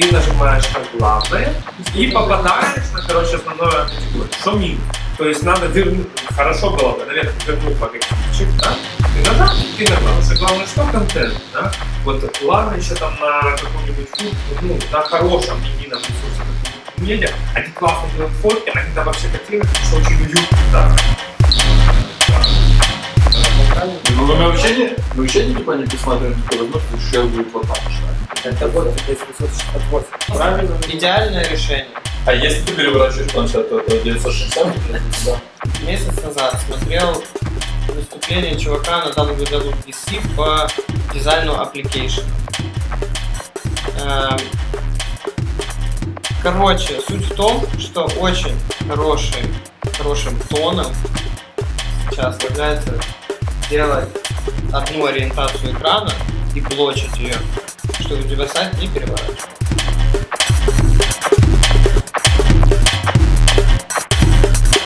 ты нажимаешь на главное и попадаешь на, короче, основное категорию. Что минус? То есть надо вернуть, хорошо было бы, наверное, вернуть пакетичек, да? Ты нажал, ты нажал. Уже главное, что контент, да? Вот ладно еще там на каком-нибудь фу- ну, на хорошем едином ресурсе, медиа, они классно делают фотки, они там вообще картины, что очень уютно, да? Ну, мы вообще не, мы вообще не, типа, не посмотрим, что возможно, что будет вот так, что. Это вот это 868. Правильно? Идеальное решение. А если ты переворачиваешь планшет, то это 960 да? Месяц назад смотрел выступление чувака на WWDC по дизайну application. Эм, Короче, суть в том, что очень хороший, хорошим тоном сейчас является делать одну ориентацию экрана и блочить ее, чтобы у тебя сайт не переворачивался.